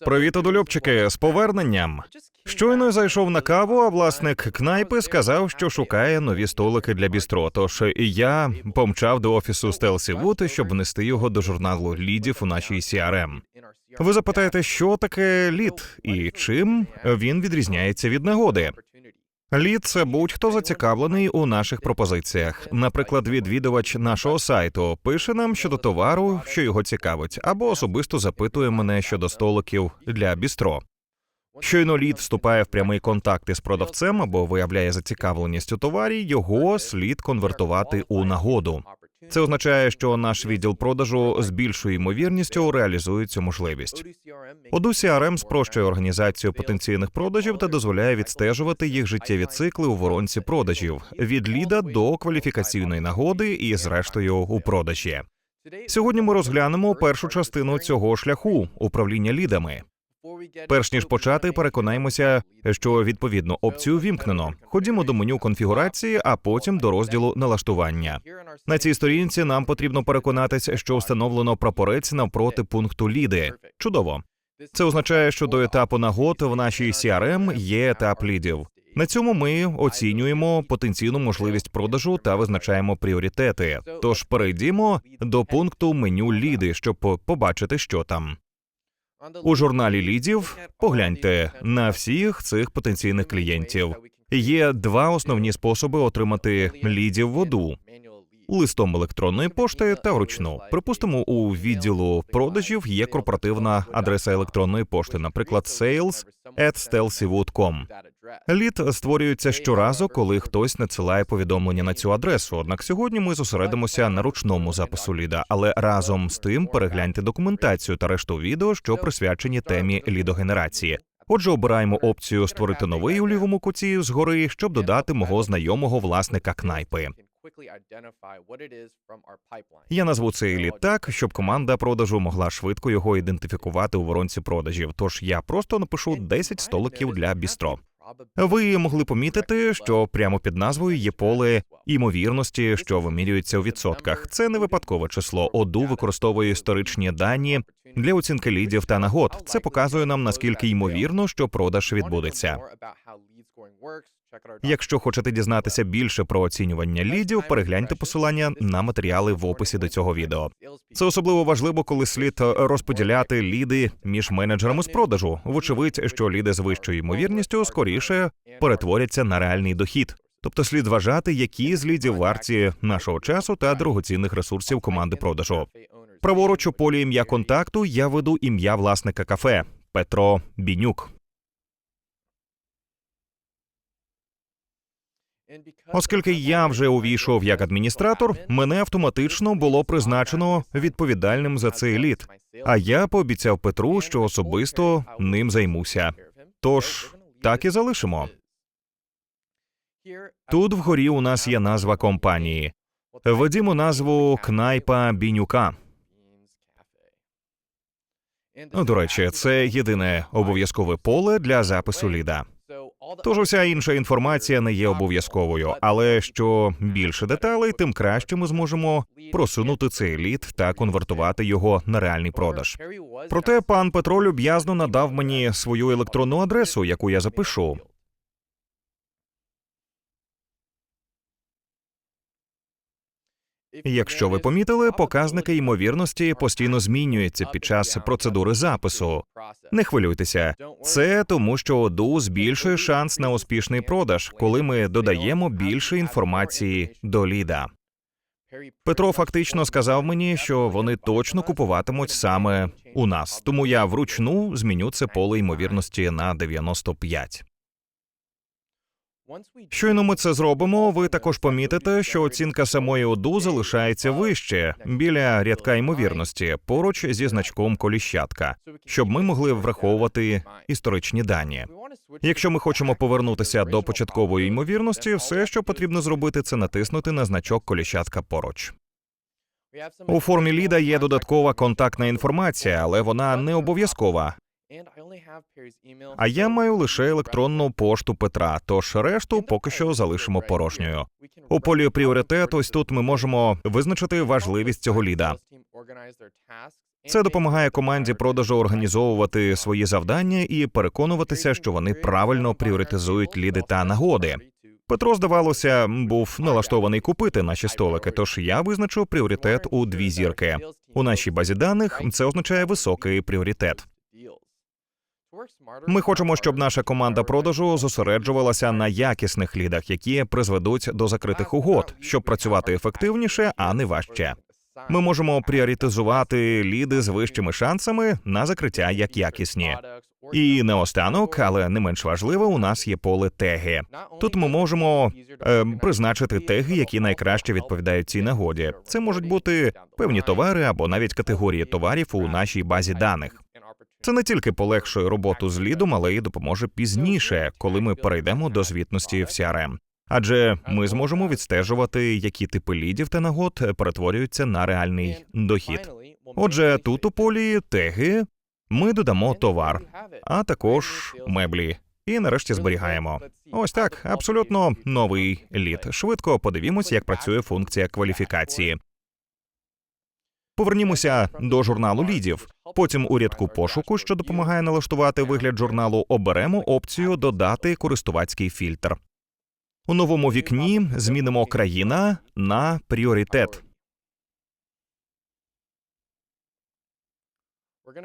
Привіт, одолюбчики, з поверненням. Щойно зайшов на каву, а власник кнайпи сказав, що шукає нові столики для бістро. Тож і я помчав до офісу Стелсі Вуд, щоб внести його до журналу лідів у нашій CRM. Ви запитаєте, що таке лід і чим він відрізняється від нагоди? Лід це будь-хто зацікавлений у наших пропозиціях. Наприклад, відвідувач нашого сайту пише нам щодо товару, що його цікавить, або особисто запитує мене щодо столиків для бістро. Щойно лід вступає в прямий контакт із продавцем або виявляє зацікавленість у товарі, його слід конвертувати у нагоду. Це означає, що наш відділ продажу з більшою ймовірністю реалізує цю можливість. Оду CRM спрощує організацію потенційних продажів та дозволяє відстежувати їх життєві цикли у воронці продажів від ліда до кваліфікаційної нагоди і, зрештою, у продажі. Сьогодні ми розглянемо першу частину цього шляху управління лідами. Перш ніж почати, переконаємося, що відповідну опцію вімкнено. Ходімо до меню конфігурації, а потім до розділу налаштування. На цій сторінці нам потрібно переконатися, що встановлено прапорець навпроти пункту ліди. Чудово. Це означає, що до етапу нагод в нашій CRM є етап лідів. На цьому ми оцінюємо потенційну можливість продажу та визначаємо пріоритети. Тож перейдімо до пункту меню ліди, щоб побачити, що там. У журналі лідів погляньте на всіх цих потенційних клієнтів. Є два основні способи отримати лідів воду листом електронної пошти та вручну. Припустимо, у відділу продажів є корпоративна адреса електронної пошти, наприклад, sales at stelsywood.com. Лід створюється щоразу, коли хтось надсилає повідомлення на цю адресу. Однак сьогодні ми зосередимося на ручному запису ліда, але разом з тим перегляньте документацію та решту відео, що присвячені темі лідогенерації. Отже, обираємо опцію створити новий у лівому куті згори, щоб додати мого знайомого власника кнайпи. Я назву цей лід так, щоб команда продажу могла швидко його ідентифікувати у воронці продажів. Тож я просто напишу 10 столиків для бістро. Ви могли помітити, що прямо під назвою є поле імовірності, що вимірюється у відсотках. Це не випадкове число. Оду використовує історичні дані для оцінки лідів та нагод. Це показує нам наскільки ймовірно, що продаж відбудеться. Якщо хочете дізнатися більше про оцінювання лідів, перегляньте посилання на матеріали в описі до цього відео. Це особливо важливо, коли слід розподіляти ліди між менеджерами з продажу. Вочевидь, що ліди з вищою ймовірністю скоріше перетворяться на реальний дохід. Тобто слід вважати, які з лідів варті нашого часу та дорогоцінних ресурсів команди продажу. Праворуч у полі ім'я контакту я веду ім'я власника кафе Петро Бінюк. Оскільки я вже увійшов як адміністратор, мене автоматично було призначено відповідальним за цей лід. А я пообіцяв Петру, що особисто ним займуся. Тож так і залишимо. Тут вгорі у нас є назва компанії. Введімо назву Кнайпа Бінюка. До речі, це єдине обов'язкове поле для запису ліда. Тож уся інша інформація не є обов'язковою, але що більше деталей, тим краще ми зможемо просунути цей лід та конвертувати його на реальний продаж. Проте пан Петро люб'язно надав мені свою електронну адресу, яку я запишу. Якщо ви помітили, показники ймовірності постійно змінюються під час процедури запису. Не хвилюйтеся, це тому, що ОДУ збільшує шанс на успішний продаж, коли ми додаємо більше інформації до ліда. Петро фактично сказав мені, що вони точно купуватимуть саме у нас, тому я вручну зміню це поле ймовірності на 95. Щойно ми це зробимо. Ви також помітите, що оцінка самої ОДУ залишається вище біля рядка ймовірності, поруч зі значком коліщатка, щоб ми могли враховувати історичні дані. Якщо ми хочемо повернутися до початкової ймовірності, все, що потрібно зробити, це натиснути на значок коліщатка поруч. У формі ліда є додаткова контактна інформація, але вона не обов'язкова. А я маю лише електронну пошту Петра, тож решту поки що залишимо порожньою. У полі пріоритет ось тут ми можемо визначити важливість цього ліда. Це допомагає команді продажу організовувати свої завдання і переконуватися, що вони правильно пріоритизують ліди та нагоди. Петро, здавалося, був налаштований купити наші столики, тож я визначу пріоритет у дві зірки. У нашій базі даних це означає високий пріоритет. Ми хочемо, щоб наша команда продажу зосереджувалася на якісних лідах, які призведуть до закритих угод, щоб працювати ефективніше, а не важче. Ми можемо пріоритизувати ліди з вищими шансами на закриття як якісні. І наостанок, але не менш важливо, у нас є поле теги. Тут ми можемо е, призначити теги, які найкраще відповідають цій нагоді. Це можуть бути певні товари або навіть категорії товарів у нашій базі даних. Це не тільки полегшує роботу з лідом, але й допоможе пізніше, коли ми перейдемо до звітності в CRM. Адже ми зможемо відстежувати, які типи лідів та нагод перетворюються на реальний дохід. Отже, тут у полі теги ми додамо товар, а також меблі. І нарешті зберігаємо. Ось так, абсолютно новий лід. Швидко подивімося, як працює функція кваліфікації. Повернімося до журналу лідів. Потім у рядку пошуку, що допомагає налаштувати вигляд журналу, оберемо опцію Додати користувацький фільтр. У новому вікні змінимо країна на пріоритет.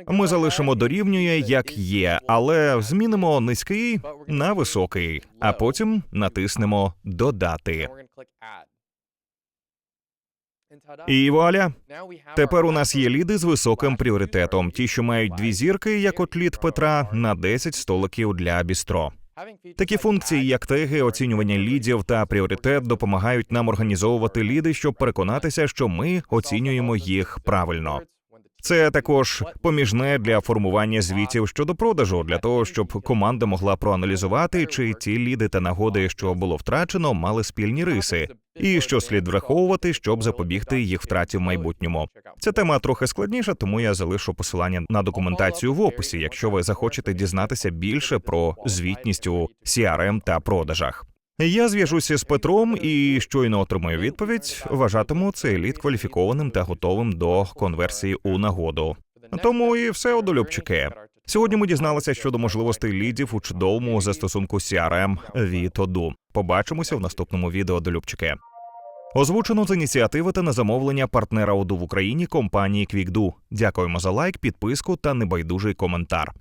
Ми залишимо дорівнює як є, але змінимо низький на високий, а потім натиснемо Додати. І вуаля! Тепер у нас є ліди з високим пріоритетом, ті, що мають дві зірки, як от лід Петра, на 10 столиків для бістро. Такі функції, як теги, оцінювання лідів та пріоритет, допомагають нам організовувати ліди, щоб переконатися, що ми оцінюємо їх правильно. Це також поміжне для формування звітів щодо продажу, для того, щоб команда могла проаналізувати, чи ті ліди та нагоди, що було втрачено, мали спільні риси, і що слід враховувати, щоб запобігти їх втраті в майбутньому. Ця тема трохи складніша, тому я залишу посилання на документацію в описі, якщо ви захочете дізнатися більше про звітність у CRM та продажах. Я зв'яжуся з Петром і щойно отримаю відповідь. Вважатиму цей лід кваліфікованим та готовим до конверсії у нагоду. Тому і все одолюбчики. Сьогодні ми дізналися щодо можливостей лідів у чудовому застосунку CRM від Оду. Побачимося в наступному відео долюбчики. Озвучено з ініціативи та на замовлення партнера ОДУ в Україні компанії QuickDo. Дякуємо за лайк, підписку та небайдужий коментар.